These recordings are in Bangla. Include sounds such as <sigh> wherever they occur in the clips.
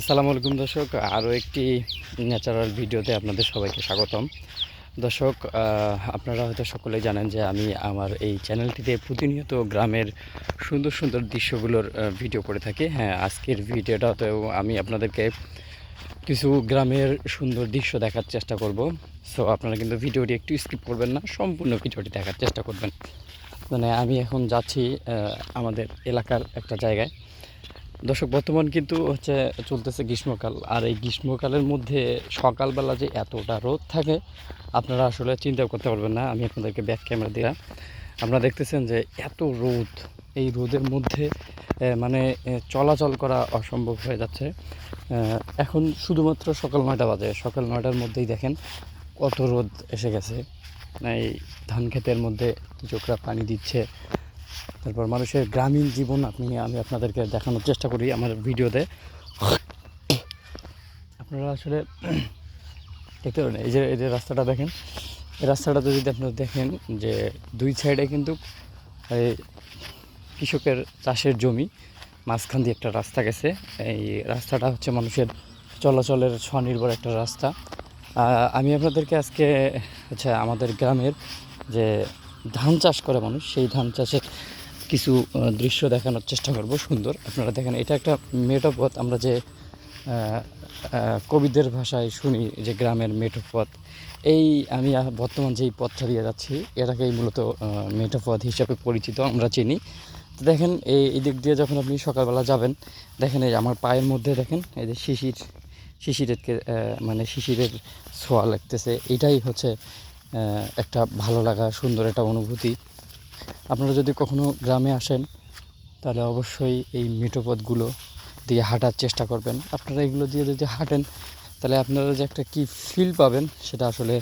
আসসালামু আলাইকুম দর্শক, আরও একটি ন্যাচারাল ভিডিওতে আপনাদের সবাইকে স্বাগতম। দর্শক আপনারা হয়তো সকলে জানেন যে আমি আমার এই চ্যানেলটিতে প্রতিনিয়ত গ্রামের সুন্দর সুন্দর দৃশ্যগুলোর ভিডিও করে থাকি। হ্যাঁ আজকের ভিডিওটাতেও আমি আপনাদেরকে কিছু গ্রামের সুন্দর দৃশ্য দেখার চেষ্টা করব। সো আপনারা কিন্তু ভিডিওটি একটু স্কিপ করবেন না, সম্পূর্ণ ভিডিওটি দেখার চেষ্টা করবেন। মানে আমি এখন যাচ্ছি আমাদের এলাকার একটা জায়গায়। দর্শক, বর্তমান কিন্তু হচ্ছে চলতেছে গ্রীষ্মকাল। আর এই গ্রীষ্মকালের মধ্যে সকালবেলা যে এতটা রোদ থাকে, আপনারা আসলে চিন্তা করতে পারবেন না। আমি আপনাদেরকে ব্যাক ক্যামেরা দিলাম। আপনারা দেখতেছেন যে এত রোদ, এই রোদের মধ্যে মানে চলাচল করা অসম্ভব হয়ে যাচ্ছে। এখন শুধুমাত্র সকাল নয়টা বাজে। সকাল নয়টার মধ্যেই দেখেন কত রোদ এসে গেছে। এই ধান ক্ষেতের মধ্যে কৃষকরা পানি দিচ্ছে। তারপর মানুষের গ্রামীণ জীবন আপনি আমি আপনাদেরকে দেখানোর চেষ্টা করি আমার ভিডিওতে। আপনারা আসলে দেখতে পারেন, এই যে এই যে রাস্তাটা দেখেন, এই রাস্তাটাতে যদি আপনারা দেখেন যে দুই সাইডে কিন্তু কৃষকের চাষের জমি, মাঝখান দিয়ে একটা রাস্তা গেছে। এই রাস্তাটা হচ্ছে মানুষের চলাচলের স্বনির্ভর একটা রাস্তা। আমি আপনাদেরকে আজকে আচ্ছা আমাদের গ্রামের যে ধান চাষ করে মানুষ, সেই ধান চাষের কিছু দৃশ্য দেখানোর চেষ্টা করব সুন্দর। আপনারা দেখেন এটা একটা মেটোপথ আমরা যে কবিদের ভাষায় শুনি যে গ্রামের মেটোপথ এই আমি বর্তমান যেই পথটা দিয়ে যাচ্ছি এটাকেই মূলত আহ, মেটোপথ হিসাবে পরিচিত আমরা চিনি। তো দেখেন এই দিক দিয়ে যখন আপনি সকালবেলা যাবেন দেখেন এই আমার পায়ের মধ্যে দেখেন এই যে শিশির শিশিরেরকে মানে শিশিরের ছোঁয়া লাগতেছে। এটাই হচ্ছে একটা ভালো লাগা সুন্দর একটা অনুভূতি। আপনারা যদি কখনো গ্রামে আসেন, তাহলে অবশ্যই এই মেটোপথগুলো দিয়ে হাঁটার চেষ্টা করবেন। আপনারা এগুলো দিয়ে যদি হাঁটেন, তাহলে আপনারা যে একটা কি ফিল পাবেন, সেটা আসলে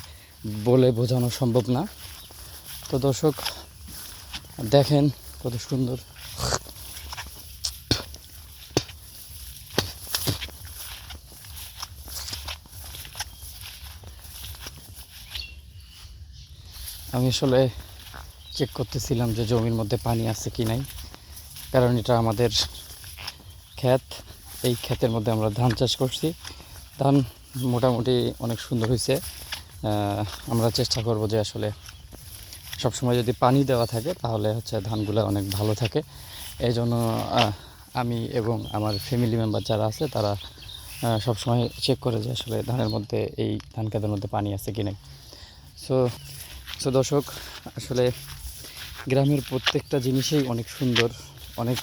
বলে বোঝানো সম্ভব না। তো দর্শক, দেখেন কত সুন্দর। আমি আসলে চেক করতেছিলাম যে জমির মধ্যে পানি আছে কি নাই, কারণ এটা আমাদের ক্ষেত, এই ক্ষেতের মধ্যে আমরা ধান চাষ করছি। ধান মোটামুটি অনেক সুন্দর হয়েছে। আমরা চেষ্টা করব যে আসলে সবসময় যদি পানি দেওয়া থাকে, তাহলে হচ্ছে ধানগুলো অনেক ভালো থাকে। এই জন্য আমি এবং আমার ফ্যামিলি মেম্বার যারা আছে, তারা সবসময় চেক করে যে আসলে ধানের মধ্যে, এই ধান ক্ষেতের মধ্যে পানি আছে কি নাই। সো সো দর্শক, আসলে গ্রামের প্রত্যেকটা জিনিসেই অনেক সুন্দর, অনেক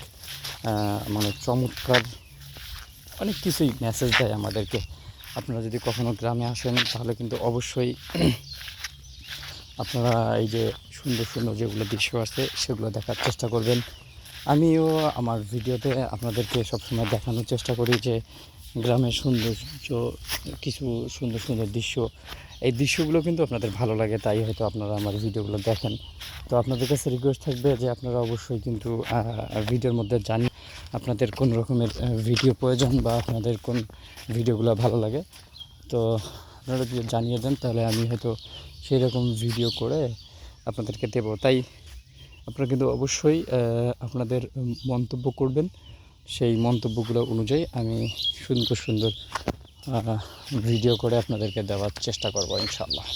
মানে চমৎকার, অনেক কিছুই মেসেজ দেয় আমাদেরকে। আপনারা যদি কখনো গ্রামে আসেন, তাহলে কিন্তু অবশ্যই <clears throat> আপনারা এই যে সুন্দর সুন্দর যেগুলো দৃশ্য আছে, সেগুলো দেখার চেষ্টা করবেন। আমিও আমার ভিডিওতে আপনাদেরকে সবসময় দেখানোর চেষ্টা করি যে গ্রামের সৌন্দর্য, কিছু সুন্দর সুন্দর দৃশ্য। এই দৃশ্যগুলো কিন্তু আপনাদের ভালো লাগে, তাই হয়তো আপনারা আমার ভিডিওগুলো দেখেন। তো আপনাদের কাছে রিকোয়েস্ট থাকবে যে আপনারা অবশ্যই কিন্তু ভিডিওর মধ্যে জানি আপনাদের কোন রকমের ভিডিও প্রয়োজন বা আপনাদের কোন ভিডিওগুলো ভালো লাগে। তো আপনারা যদি জানিয়ে দেন, তাহলে আমি হয়তো সেই রকম ভিডিও করে আপনাদেরকে দেবো। তাই আপনারা কিন্তু অবশ্যই আপনাদের মন্তব্য করবেন। সেই মন্তব্যগুলো অনুযায়ী আমি সুন্দর সুন্দর ভিডিও করে আপনাদেরকে দেওয়ার চেষ্টা করব ইনশাল্লাহ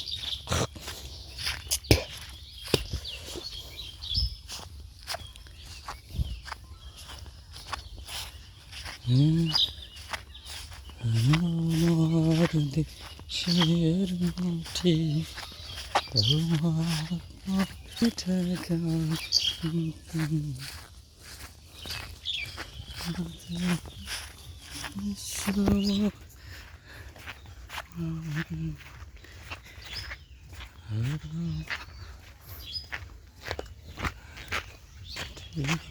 আমার দেশের মাটি তোমার Mm-hmm.